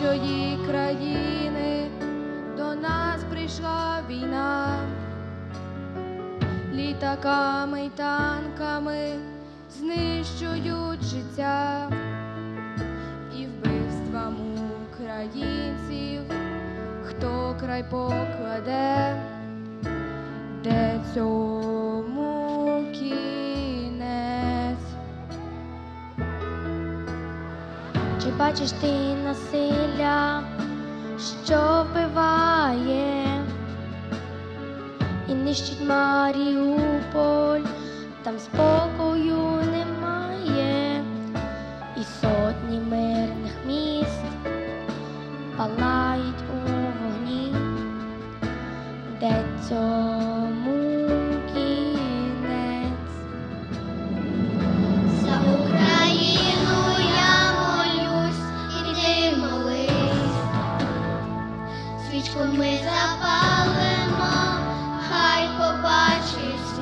рідної країни до нас прийшла війна, літаками й танками знищують життя і вбивствам українців, хто край покладе, де цьому кінець. Чи бачиш ти насилля, нищить Маріуполь, там спокою немає, і сотні мирних міст палають у вогні, де цьому кінець. За Україну я молюсь, і ти. Свічку ми запалимо, хай побачить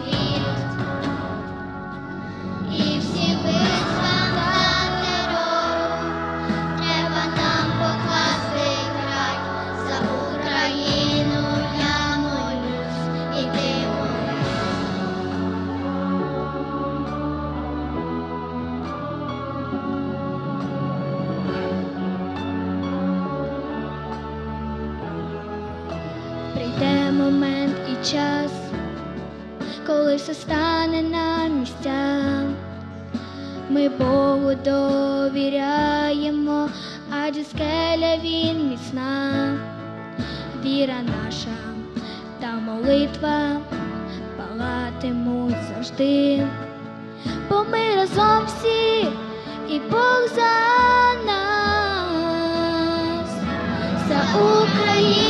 Момент і час, коли все стане на місця. Ми Богу довіряємо, адже скеля він міцна, віра наша та молитва палатимуть завжди, бо ми разом всі і Бог за нас, за Україну.